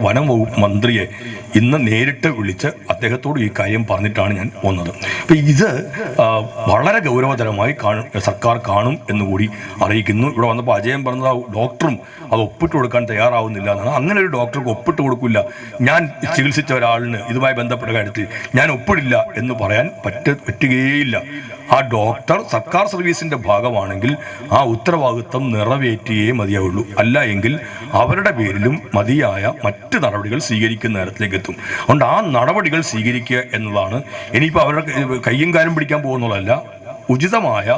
വനം വകുപ്പ് മന്ത്രിയെ ഇന്ന് നേരിട്ട് വിളിച്ച് അദ്ദേഹത്തോട് ഈ കാര്യം പറഞ്ഞിട്ടാണ് ഞാൻ വന്നത് അപ്പം ഇത് വളരെ ഗൗരവതരമായി കാണും സർക്കാർ കാണും എന്നുകൂടി അറിയിക്കുന്നു. ഇവിടെ വന്നപ്പോൾ അജയൻ പറഞ്ഞത് ആ ഡോക്ടറും അത് ഒപ്പിട്ട് കൊടുക്കാൻ തയ്യാറാവുന്നില്ല എന്നാണ്. അങ്ങനെ ഒരു ഡോക്ടർക്ക് ഒപ്പിട്ട് കൊടുക്കില്ല. ഞാൻ ചികിത്സിച്ച ഒരാളിന് ഇതുമായി ബന്ധപ്പെട്ട കാര്യത്തിൽ ഞാൻ ഒപ്പിടില്ല എന്ന് പറയാൻ പറ്റ പറ്റുകയേയില്ല. ആ ഡോക്ടർ സർക്കാർ സർവീസിന്റെ ഭാഗമാണെങ്കിൽ ആ ഉത്തരവാദിത്വം നിറവേറ്റിയേ മതിയാവുള്ളൂ. അല്ല എങ്കിൽ അവരുടെ പേരിലും മതിയായ മറ്റ് നടപടികൾ സ്വീകരിക്കുന്ന തരത്തിലേക്ക് എത്തും. അതുകൊണ്ട് ആ നടപടികൾ സ്വീകരിക്കുക എന്നതാണ് ഇനിയിപ്പോൾ അവരുടെ കയ്യും കാലും പിടിക്കാൻ പോകുന്നതല്ല ഉചിതമായ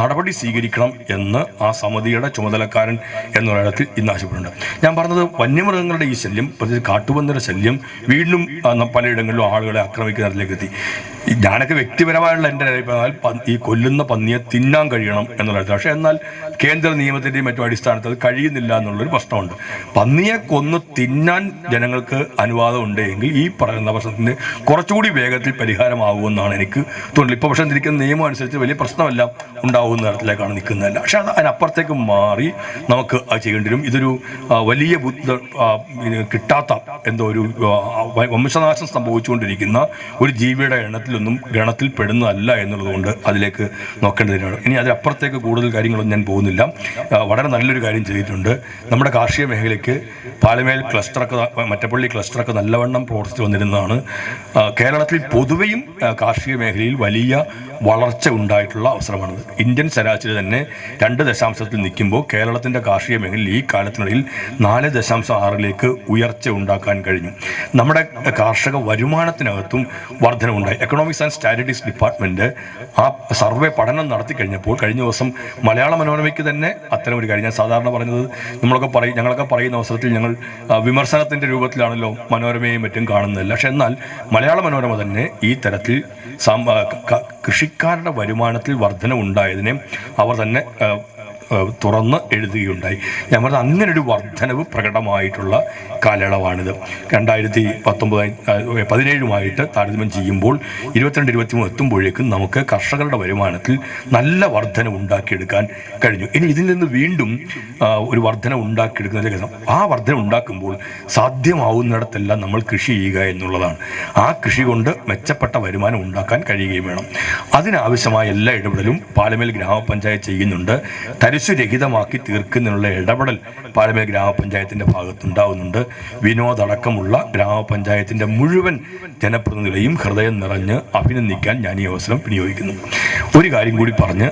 നടപടി സ്വീകരിക്കണം എന്ന് ആ സമിതിയുടെ ചുമതലക്കാരൻ എന്നൊരിടത്തിൽ ഇന്ന് ആവശ്യപ്പെടുന്നുണ്ട്. ഞാൻ പറഞ്ഞത് വന്യമൃഗങ്ങളുടെ ഈ ശല്യം പ്രത്യേകിച്ച് കാട്ടുപന്നിയുടെ ശല്യം വീണ്ടും പലയിടങ്ങളിലും ആളുകളെ ആക്രമിക്കുന്ന തരത്തിലേക്ക് എത്തി. ഞാനൊക്കെ വ്യക്തിപരമായുള്ള എന്റെ അഭിപ്രായം ഈ കൊല്ലുന്ന പന്നിയെ തിന്നാൻ കഴിയണം എന്നുള്ളത് പക്ഷേ എന്നാൽ കേന്ദ്ര നിയമത്തിന്റെയും മറ്റും അടിസ്ഥാനത്തിൽ അത് കഴിയുന്നില്ല എന്നുള്ളൊരു പ്രശ്നമുണ്ട്. പന്നിയെ കൊന്ന് തിന്നാൻ ജനങ്ങൾക്ക് അനുവാദം ഉണ്ടെങ്കിൽ ഈ പറയുന്ന പ്രശ്നത്തിന് കുറച്ചുകൂടി വേഗത്തിൽ പരിഹാരമാകുമെന്നാണ് എനിക്ക് തോന്നുന്നത്. ഇപ്പോൾ പക്ഷേ ഇരിക്കുന്ന നിയമം അനുസരിച്ച് വലിയ പ്രശ്നമെല്ലാം ഉണ്ടാവുന്ന തരത്തിലേക്കാണ് നിൽക്കുന്നതല്ല. പക്ഷേ അത് അതിനപ്പുറത്തേക്ക് മാറി നമുക്ക് അത് ചെയ്യേണ്ടി വരും. ഇതൊരു വലിയ കിട്ടാത്ത എന്തോ ഒരു വംശനാശം സംഭവിച്ചുകൊണ്ടിരിക്കുന്ന ഒരു ജീവിയുടെ എണ്ണത്തിലൊന്നും ഗണത്തിൽ പെടുന്നതല്ല എന്നുള്ളതുകൊണ്ട് അതിലേക്ക് നോക്കേണ്ടതിനാണ് ഇനി അതിനപ്പുറത്തേക്ക് കൂടുതൽ കാര്യങ്ങളൊന്നും ഞാൻ പോകുന്നില്ല. വളരെ നല്ലൊരു കാര്യം ചെയ്തിട്ടുണ്ട്. നമ്മുടെ കാർഷിക മേഖലയ്ക്ക് പാലമേൽ ക്ലസ്റ്ററൊക്കെ മറ്റപ്പള്ളി ക്ലസ്റ്ററൊക്കെ നല്ലവണ്ണം പ്രവർത്തിച്ചു വന്നിരുന്നതാണ്. കേരളത്തിൽ പൊതുവെയും കാർഷിക മേഖലയിൽ വലിയ വളർച്ച ഉണ്ടായിട്ടുള്ള അവസരമാണത്. ഇന്ത്യൻ ശരാശരി തന്നെ രണ്ട് ദശാംശത്തിൽ നിൽക്കുമ്പോൾ കേരളത്തിന്റെ കാർഷിക മേഖലയിൽ ഈ കാലത്തിനിടയിൽ നാല് ദശാംശം ആറിലേക്ക് ഉയർച്ച ഉണ്ടാക്കാൻ കഴിഞ്ഞു. നമ്മുടെ കാർഷിക വരുമാനത്തിനകത്തും വർധനവുണ്ടായി. എക്കണോമിക്സ് ആൻഡ് സ്റ്റാറ്റിസ്റ്റിക്സ് ഡിപ്പാർട്ട്മെന്റ് ആ സർവേ പഠനം നടത്തി കഴിഞ്ഞപ്പോൾ കഴിഞ്ഞ ദിവസം മലയാള മനോരമയ്ക്ക് തന്നെ അത്തരം ഒരു കാര്യം ഞാൻ സാധാരണ പറഞ്ഞത്. നമ്മളൊക്കെ പറയും ഞങ്ങളൊക്കെ പറയുന്ന അവസരത്തിൽ ഞങ്ങൾ വിമർശനത്തിന്റെ രൂപത്തിലാണല്ലോ മനോരമയും മറ്റും കാണുന്നത്. പക്ഷെ എന്നാൽ മലയാള മനോരമ തന്നെ ഈ തരത്തിൽ കൃഷിക്കാരുടെ വരുമാനത്തിൽ വർധന ഉണ്ടായതിനെ അവർ തന്നെ തുറന്ന് എഴുതുകയുണ്ടായി. ഞാൻ പറഞ്ഞത് അങ്ങനെ ഒരു വർധനവ് പ്രകടമായിട്ടുള്ള കാലയളവാണിത്. രണ്ടായിരത്തി പത്തൊമ്പത് പതിനേഴുമായിട്ട് താരതമ്യം ചെയ്യുമ്പോൾ ഇരുപത്തിരണ്ട് ഇരുപത്തിമൂന്ന് എത്തുമ്പോഴേക്കും നമുക്ക് കർഷകരുടെ വരുമാനത്തിൽ നല്ല വർധന ഉണ്ടാക്കിയെടുക്കാൻ കഴിഞ്ഞു. ഇനി ഇതിൽ നിന്ന് വീണ്ടും ഒരു വർധന ഉണ്ടാക്കിയെടുക്കുന്നതിലേക്ക് ആ വർധന ഉണ്ടാക്കുമ്പോൾ സാധ്യമാവുന്നിടത്തെല്ലാം നമ്മൾ കൃഷി ചെയ്യുക എന്നുള്ളതാണ്. ആ കൃഷി കൊണ്ട് മെച്ചപ്പെട്ട വരുമാനം ഉണ്ടാക്കാൻ കഴിയുകയും വേണം. അതിനാവശ്യമായ എല്ലാ ഇടപെടലും പാലമേൽ ഗ്രാമപഞ്ചായത്ത് ചെയ്യുന്നുണ്ട്. തരിശുരഹിതമാക്കി തീർക്കുന്നതിനുള്ള ഇടപെടൽ പാലമേൽ ഗ്രാമപഞ്ചായത്തിന്റെ ഭാഗത്തുണ്ടാവുന്നുണ്ട്. വിനോദ് അടക്കമുള്ള ഗ്രാമപഞ്ചായത്തിന്റെ മുഴുവൻ ജനപ്രതിനിധികളെയും ഹൃദയം നിറഞ്ഞ് അഭിനന്ദിക്കാൻ ഞാൻ ഈ അവസരം വിനിയോഗിക്കുന്നു. ഒരു കാര്യം കൂടി പറഞ്ഞ്